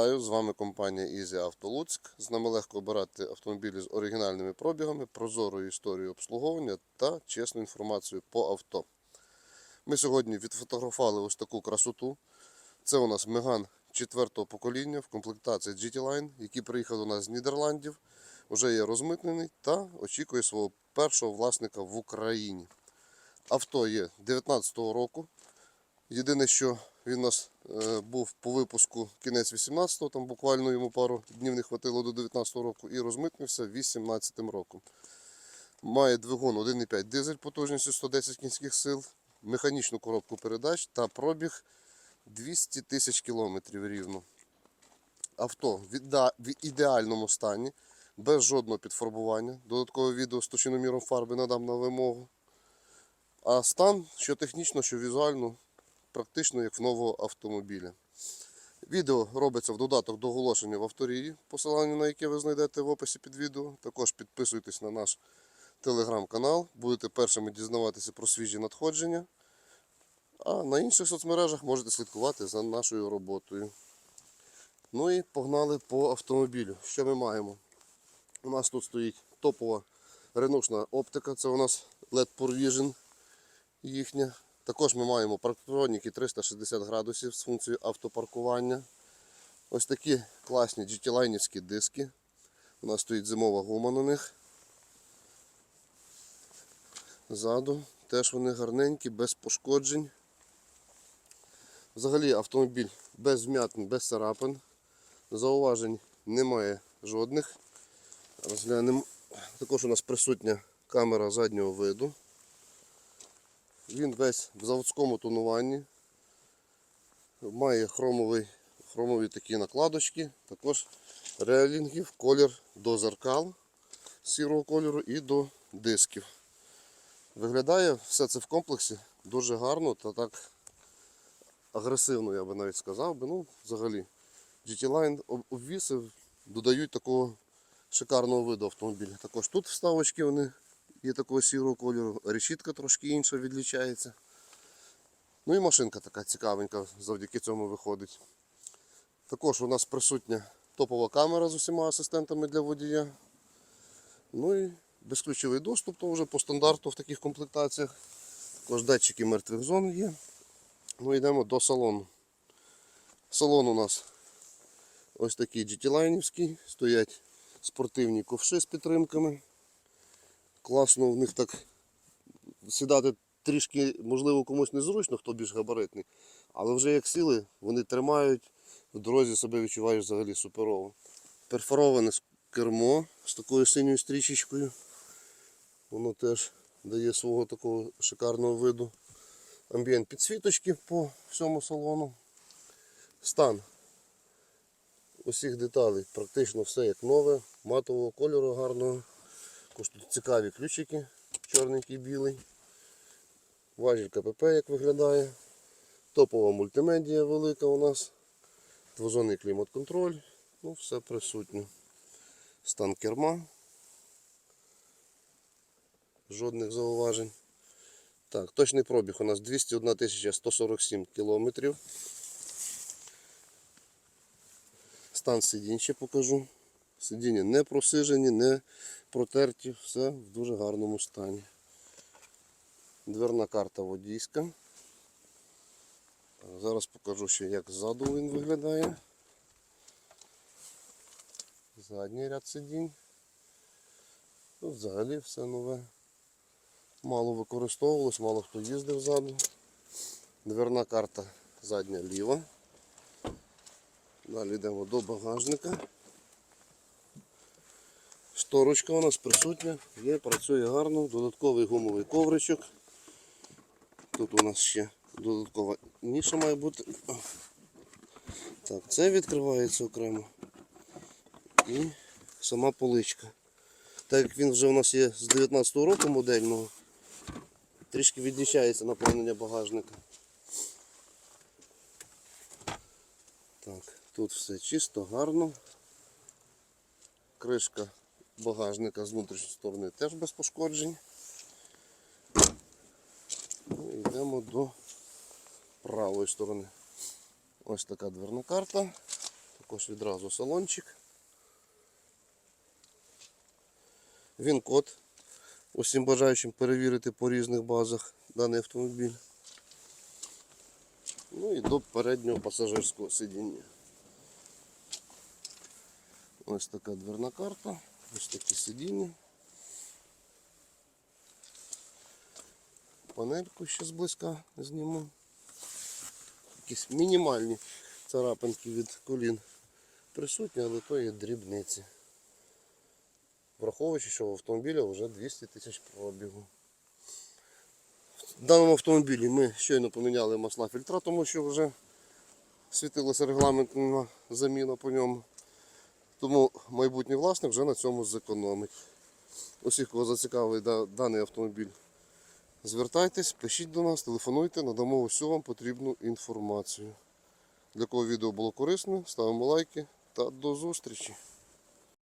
З вами компанія Easy Auto Луцьк. З нами легко обирати автомобілі з оригінальними пробігами, прозорою історією обслуговування та чесною інформацією по авто. Ми сьогодні відфотографували ось таку красоту. Це у нас Меган 4-го покоління в комплектації GT Line, який приїхав до нас з Нідерландів. Вже є розмитнений та очікує свого першого власника в Україні. Авто є 19-го року. Єдине, що він у нас е, був по випуску кінець 18-го, там буквально йому пару днів не хватило до 19-го року, і розмитнився 18-м роком. Має двигун 1,5 дизель потужністю 110 кінських сил, механічну коробку передач та пробіг 200 тисяч кілометрів рівно. Авто в ідеальному стані, без жодного підфарбування. Додаткове відео з точноміром фарби надам на вимогу. А стан, що технічно, що візуально, практично як в нового автомобіля. Відео робиться в додаток до оголошення в авторії, посилання на яке ви знайдете в описі під відео. Також підписуйтесь на наш телеграм-канал, будете першими дізнаватися про свіжі надходження. А на інших соцмережах можете слідкувати за нашою роботою. Ну і погнали по автомобілю. Що ми маємо? У нас тут стоїть топова ренушна оптика, це у нас LED Power Vision їхня. Також ми маємо парктроніки 360 градусів з функцією автопаркування. Ось такі класні GT-лайнівські диски. У нас стоїть зимова гума на них. Ззаду теж вони гарненькі, без пошкоджень. Взагалі автомобіль без вмятин, без царапин. Зауважень немає жодних. Розглянемо. Також у нас присутня камера заднього виду. Він весь в заводському тонуванні. Має хромовий, хромові такі накладочки. Також реалінгів, колір до зеркал сірого кольору і до дисків. Виглядає все це в комплексі дуже гарно та так агресивно, я би навіть сказав. Ну, взагалі, GT Line об- обвісив, додають такого шикарного виду автомобіля. Також тут вставочки вони є такого сірого кольору, решітка трошки інша відлічається. Ну і машинка така цікавенька завдяки цьому виходить. Також у нас присутня топова камера з усіма асистентами для водія. Ну і безключовий доступ, то вже по стандарту в таких комплектаціях. Також датчики мертвих зон є. Ну йдемо до салону. Салон у нас ось такий GT-лайнівський, стоять спортивні ковши з підтримками. Класно в них так сідати трішки, можливо, комусь незручно, хто більш габаритний. Але вже як сіли, вони тримають, в дорозі себе відчуваєш взагалі суперово. Перфороване кермо з такою синьою стрічечкою. Воно теж дає свого такого шикарного виду. Амбієнт підсвіточки по всьому салону. Стан усіх деталей практично все як нове, матового кольору гарного. Також тут цікаві ключики, чорненький білий. Важіль КПП як виглядає. Топова мультимедія велика у нас. Двозонний клімат-контроль. Ну, все присутнє. Стан керма. Жодних зауважень. Так, точний пробіг у нас 201 147 кілометрів. Стан сидінь ще покажу. Сидіння не просижені, не протерті, все в дуже гарному стані. Дверна карта водійська. Зараз покажу ще як ззаду він виглядає. Задній ряд сидінь. Тут взагалі все нове. Мало використовувалось, мало хто їздив ззаду. Дверна карта задня ліва. Далі йдемо до багажника. Шторочка у нас присутня, є, працює гарно, додатковий гумовий ковричок. Тут у нас ще додаткова ніша має бути. Так, це відкривається окремо. І сама поличка. Так як він вже у нас є з 19-го року модельного, трішки відлічається наповнення багажника. Так, тут все чисто, гарно. Кришка багажника з внутрішньої сторони теж без пошкоджень. Ну, йдемо до правої сторони. Ось така дверна карта. Також відразу салончик. Він код. Усім бажаючим перевірити по різних базах даний автомобіль. Ну і до переднього пасажирського сидіння. Ось така дверна карта, ось такі сидіння. Панельку ще зблизька зніму. Якісь мінімальні царапинки від колін присутні, але то є дрібниці. Враховуючи, що в автомобіля вже 200 тисяч пробігу. В даному автомобілі ми щойно поміняли масла фільтра, тому що вже світилася регламентна заміна по ньому. Тому майбутній власник вже на цьому зекономить. Усіх, кого зацікавить даний автомобіль, звертайтесь, пишіть до нас, телефонуйте, надамо усю вам потрібну інформацію. Для кого відео було корисне, ставимо лайки та до зустрічі!